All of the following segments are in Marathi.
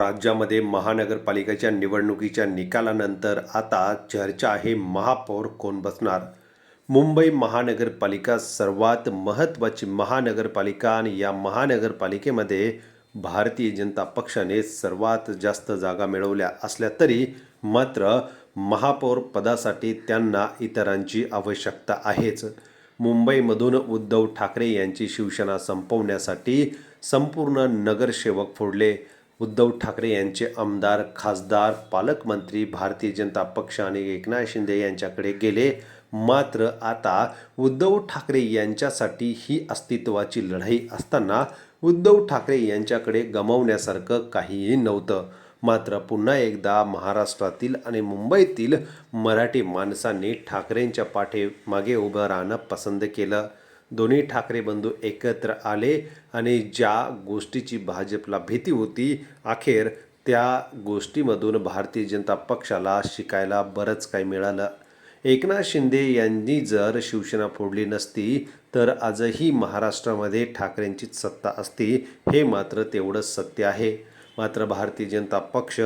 राज्यामध्ये महानगरपालिकेच्या निवडणुकीच्या निकालानंतर आता चर्चा आहे महापौर कोण बसणार? मुंबई महानगरपालिका सर्वात महत्त्वाची महानगरपालिका आणि या महानगरपालिकेमध्ये भारतीय जनता पक्षाने सर्वात जास्त जागा मिळवल्या असल्या तरी मात्र महापौर पदासाठी त्यांना इतरांची आवश्यकता आहेच. मुंबईमधून उद्धव ठाकरे यांची शिवसेना संपवण्यासाठी संपूर्ण नगरसेवक फोडले. उद्धव ठाकरे यांचे आमदार खासदार पालकमंत्री भारतीय जनता पक्ष आणि एकनाथ शिंदे यांच्याकडे गेले. मात्र आता उद्धव ठाकरे यांच्यासाठी ही अस्तित्वाची लढाई असताना उद्धव ठाकरे यांच्याकडे गमावण्यासारखं काहीही नव्हतं. मात्र पुन्हा एकदा महाराष्ट्रातील आणि मुंबईतील मराठी माणसांनी ठाकरेंच्या पाठीमागे उभं राहणं पसंत केलं. दोन्ही ठाकरे बंधू एकत्र आले आणि ज्या गोष्टीची भाजपला भीती होती अखेर त्या गोष्टीमधून भारतीय जनता पक्षाला शिकायला बरंच काही मिळालं. एकनाथ शिंदे यांनी जर शिवसेना फोडली नसती तर आजही महाराष्ट्रामध्ये ठाकरेंचीच सत्ता असती हे मात्र तेवढंच सत्य आहे. मात्र भारतीय जनता पक्ष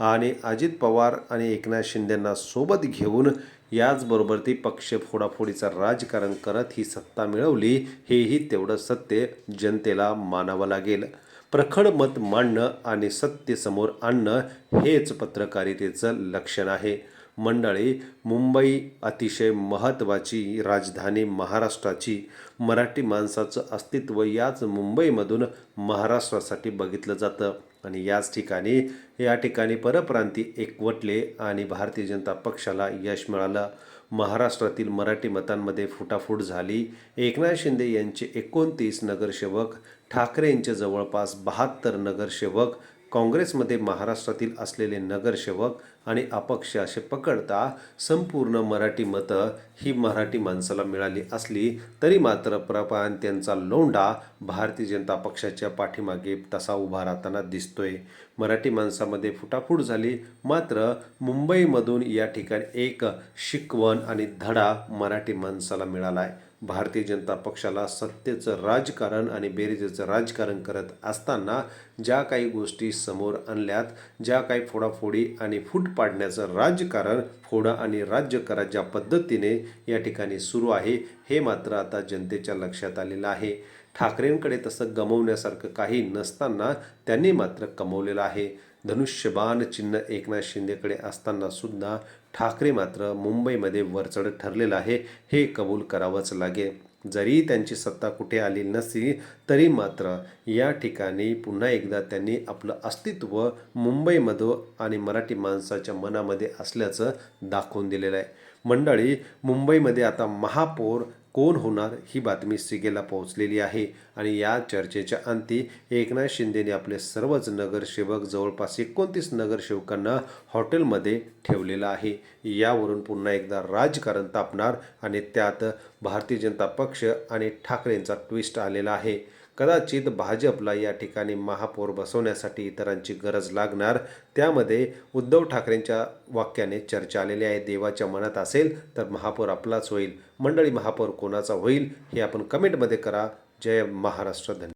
आणि अजित पवार आणि एकनाथ शिंदेंना सोबत घेऊन याचबरोबर ती पक्ष फोडाफोडीचं राजकारण करत ही सत्ता मिळवली हेही तेवढं सत्य जनतेला मानावं लागेल. प्रखर मत मांडणं आणि सत्य समोर आणणं हेच पत्रकारितेचं लक्षण आहे. मंडळी मुंबई अतिशय महत्त्वाची राजधानी महाराष्ट्राची मराठी माणसाचं अस्तित्व याच मुंबईमधून महाराष्ट्रासाठी बघितलं जातं. आणि याच ठिकाणी या ठिकाणी परप्रांती एकवटले आणि भारतीय जनता पक्षाला यश मिळालं. महाराष्ट्रातील मराठी मतांमध्ये फुटाफूट झाली. एकनाथ शिंदे यांचे एकोणतीस नगरसेवक ठाकरे यांच्या जवळपास बहात्तर नगरसेवक काँग्रेसमध्ये महाराष्ट्रातील असलेले नगरसेवक आणि अपक्ष असे पकडता संपूर्ण मराठी मतं ही मराठी माणसाला मिळाली असली तरी मात्र प्रपांत्यांचा लोंढा भारतीय जनता पक्षाच्या पाठीमागे तसा उभा राहताना दिसतोय. मराठी माणसामध्ये फुटाफूट झाली मात्र मुंबईमधून या ठिकाणी एक शिकवण आणि धडा मराठी माणसाला मिळाला आहे भारतीय जनता पक्षाला सत्तेचं राजकारण आणि बेरीजेचं राजकारण करत असताना ज्या काही गोष्टी समोर आणल्यात ज्या काही फोडाफोडी आणि फूट पाडण्याचं राजकारण फोडा आणि राज्य करा ज्या पद्धतीने या ठिकाणी सुरू आहे हे मात्र आता जनतेच्या लक्षात आलेलं आहे. ठाकरेंकडे तसं गमवण्यासारखं काही नसताना त्यांनी मात्र कमवलेलं आहे. धनुष्यबाण चिन्ह एकनाथ शिंदेकडे असताना सुद्धा ठाकरे मात्र मुंबईमध्ये वरचढ ठरलेलं आहे. हे कबूल करावंच लागेल. जरी त्यांची सत्ता कुठे आली नसली तरी मात्र या ठिकाणी पुन्हा एकदा त्यांनी आपलं अस्तित्व मुंबईमध्ये आणि मराठी माणसाच्या मनामध्ये असल्याचं दाखवून दिलेलं आहे. मंडळी मुंबईमध्ये आता महापौर कोण होणार ही बातमी सिगेला पोहोचलेली आहे आणि या चर्चेच्या अंती एकनाथ शिंदेने आपले सर्वच नगरसेवक जवळपास एकोणतीस नगरसेवकांना हॉटेलमध्ये ठेवलेलं आहे. यावरून पुन्हा एकदा राजकारण तापणार आणि त्यात भारतीय जनता पक्ष आणि ठाकरेंचा ट्विस्ट आलेला आहे. कदाचित भाजपला या ठिकाणी महापौर बसवण्यासाठी इतरांची गरज लागणार. त्यामध्ये उद्धव ठाकरेंच्या वाक्याने चर्चा आलेली आहे. देवाच्या मनात असेल तर महापौर आपलाच होईल. मंडळी महापौर कोणाचा होईल हे आपण कमेंटमध्ये करा. जय महाराष्ट्र धन्यवाद.